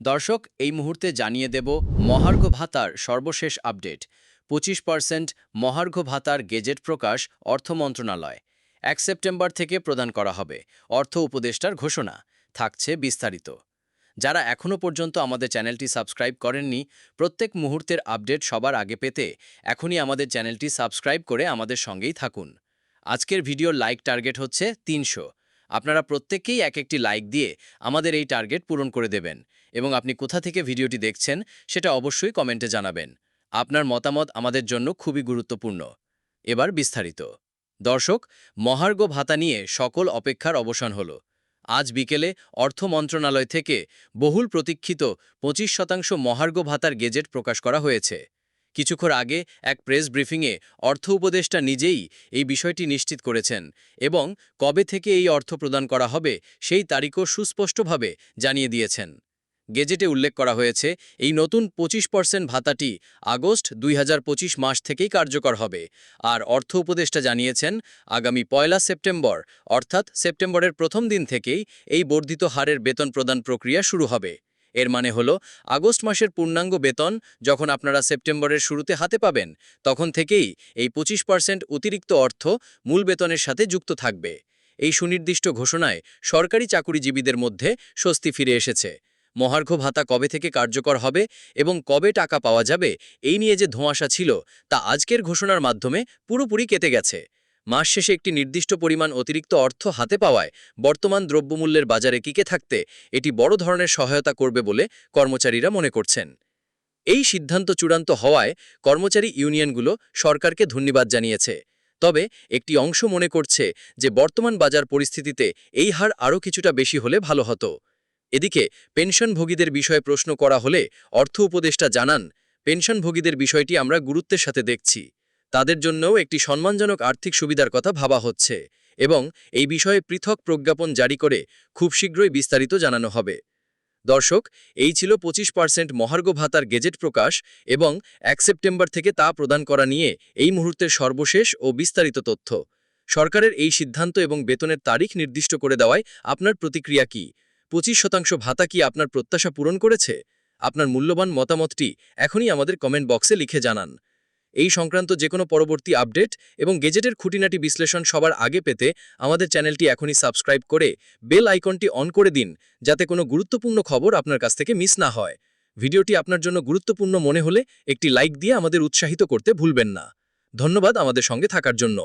দর্শক, এই মুহূর্তে জানিয়ে দেব মহার্ঘ ভাতার সর্বশেষ আপডেট। পঁচিশ পার্সেন্ট মহার্ঘ ভাতার গেজেট প্রকাশ অর্থ মন্ত্রণালয়। এক সেপ্টেম্বর থেকে প্রদান করা হবে অর্থ উপদেষ্টার ঘোষণা। থাকছে বিস্তারিত। যারা এখনও পর্যন্ত আমাদের চ্যানেলটি সাবস্ক্রাইব করেননি, প্রত্যেক মুহূর্তের আপডেট সবার আগে পেতে এখনই আমাদের চ্যানেলটি সাবস্ক্রাইব করে আমাদের সঙ্গেই থাকুন। আজকের ভিডিও লাইক টার্গেট হচ্ছে তিনশো। আপনারা প্রত্যেককেই এক একটি লাইক দিয়ে আমাদের এই টার্গেট পূরণ করে দেবেন। এবং আপনি কোথা থেকে ভিডিওটি দেখছেন সেটা অবশ্যই কমেন্টে জানাবেন। আপনার মতামত আমাদের জন্য খুবই গুরুত্বপূর্ণ। এবার বিস্তারিত। দর্শক, মহার্ঘ ভাতা নিয়ে সকল অপেক্ষার অবসান হল। আজ বিকেলে অর্থ মন্ত্রণালয় থেকে বহুল প্রতীক্ষিত পঁচিশ শতাংশ মহার্ঘ ভাতার গেজেট প্রকাশ করা হয়েছে। কিছুক্ষণ আগে এক প্রেস ব্রিফিংয়ে অর্থ উপদেষ্টা নিজেই এই বিষয়টি নিশ্চিত করেছেন এবং কবে থেকে এই অর্থ প্রদান করা হবে সেই তারিখও সুস্পষ্টভাবে জানিয়ে দিয়েছেন। গেজেটে উল্লেখ করা হয়েছে, এই নতুন পঁচিশ পার্সেন্ট ভাতাটি আগস্ট দুই হাজার পঁচিশ মাস থেকেই কার্যকর হবে। আর অর্থ উপদেষ্টা জানিয়েছেন, আগামী পয়লা সেপ্টেম্বর, অর্থাৎ সেপ্টেম্বরের প্রথম দিন থেকেই এই বর্ধিত হারের বেতন প্রদান প্রক্রিয়া শুরু হবে। এর মানে হল, আগস্ট মাসের পূর্ণাঙ্গ বেতন যখন আপনারা সেপ্টেম্বরের শুরুতে হাতে পাবেন, তখন থেকেই এই পঁচিশ পার্সেন্ট অতিরিক্ত অর্থ মূল বেতনের সাথে যুক্ত থাকবে। এই সুনির্দিষ্ট ঘোষণায় সরকারি চাকুরিজীবীদের মধ্যে স্বস্তি ফিরে এসেছে। মহার্ঘ ভাতা কবে থেকে কার্যকর হবে এবং কবে টাকা পাওয়া যাবে, এই নিয়ে যে ধোঁয়াশা ছিল, তা আজকের ঘোষণার মাধ্যমে পুরোপুরি কেটে গেছে। মাস শেষে একটি নির্দিষ্ট পরিমাণ অতিরিক্ত অর্থ হাতে পাওয়ায় বর্তমান দ্রব্যমূল্যের বাজারে কিকে থাকতে এটি বড় ধরনের সহায়তা করবে বলে কর্মচারীরা মনে করছেন। এই সিদ্ধান্ত চূড়ান্ত হওয়ায় কর্মচারী ইউনিয়নগুলো সরকারকে ধন্যবাদ জানিয়েছে। তবে একটি অংশ মনে করছে যে বর্তমান বাজার পরিস্থিতিতে এই হার আরও কিছুটা বেশি হলে ভালো হতো। এদিকে, পেনশনভোগীদের বিষয়ে প্রশ্ন করা হলে অর্থ উপদেষ্টা জানান, পেনশনভোগীদের বিষয়টি আমরা গুরুত্বের সাথে দেখছি। তাদের জন্যও একটি সম্মানজনক আর্থিক সুবিধার কথা ভাবা হচ্ছে এবং এই বিষয়ে পৃথক প্রজ্ঞাপন জারি করে খুব শীঘ্রই বিস্তারিত জানানো হবে। দর্শক, এই ছিল পঁচিশ পার্সেন্ট মহার্ঘ ভাতার গেজেট প্রকাশ এবং এক সেপ্টেম্বর থেকে তা প্রদান করা নিয়ে এই মুহূর্তের সর্বশেষ ও বিস্তারিত তথ্য। সরকারের এই সিদ্ধান্ত এবং বেতনের তারিখ নির্দিষ্ট করে দেওয়ায় আপনার প্রতিক্রিয়া কি? পঁচিশ শতাংশ ভাতা কি আপনার প্রত্যাশা পূরণ করেছে? আপনার মূল্যবান মতামতটি এখনই আমাদের কমেন্ট বক্সে লিখে জানান। এই সংক্রান্ত যে কোনো পরবর্তী আপডেট এবং গেজেটের খুঁটিনাটি বিশ্লেষণ সবার আগে পেতে আমাদের চ্যানেলটি এখনই সাবস্ক্রাইব করে বেল আইকনটি অন করে দিন, যাতে কোনো গুরুত্বপূর্ণ খবর আপনার কাছ থেকে মিস না হয়। ভিডিওটি আপনার জন্য গুরুত্বপূর্ণ মনে হলে একটি লাইক দিয়ে আমাদের উৎসাহিত করতে ভুলবেন না। ধন্যবাদ আমাদের সঙ্গে থাকার জন্য।